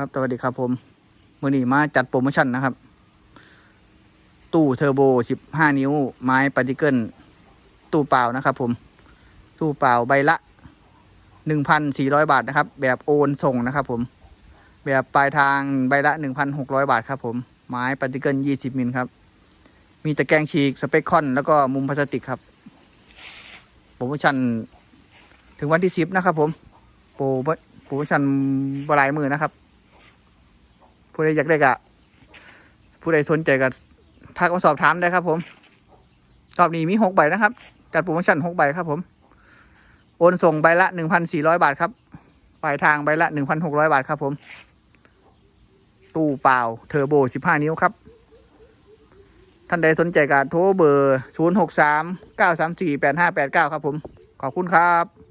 ครับสวัสดีครับผมมือนี้มาจัดโปรโมชั่นนะครับ ตู้เทอร์โบ 15 นิ้ว ไม้ปาร์ติเกิลตู้เปล่านะครับผมตู้เปล่าใบละ 1,400 บาทนะครับ แบบโอนส่งนะครับผมแบบปลายทางใบละ 1,600 บาทครับผมไม้ปาร์ติเกิล20 มิลครับ มีตะแกรงฉีกสเปคคอน แล้วก็มุมพลาสติกครับโปรโมชั่นถึงวันที่ 10 นะครับผมโปรโมโปรโมชั่นบลายมือนะครับ ผู้ใดอยากได้กะ ผู้ใดสนใจก็ทักมาสอบถามได้ครับ ผมรอบนี้มีหกใบนะครับ จัดโปรโมชั่นหกใบครับ ผม โอนส่งใบละหนึ่งพันสี่ร้อยบาทครับปลายทางใบละหนึ่งพันหกร้อยบาทครับ ผม ตู้เปล่าเทอร์โบสิบห้านิ้วครับ ท่านใดสนใจก็โทรเบอร์ศูนย์หกสามเก้าสามสี่แปดห้าแปดเก้าครับ ผม ขอบคุณครับ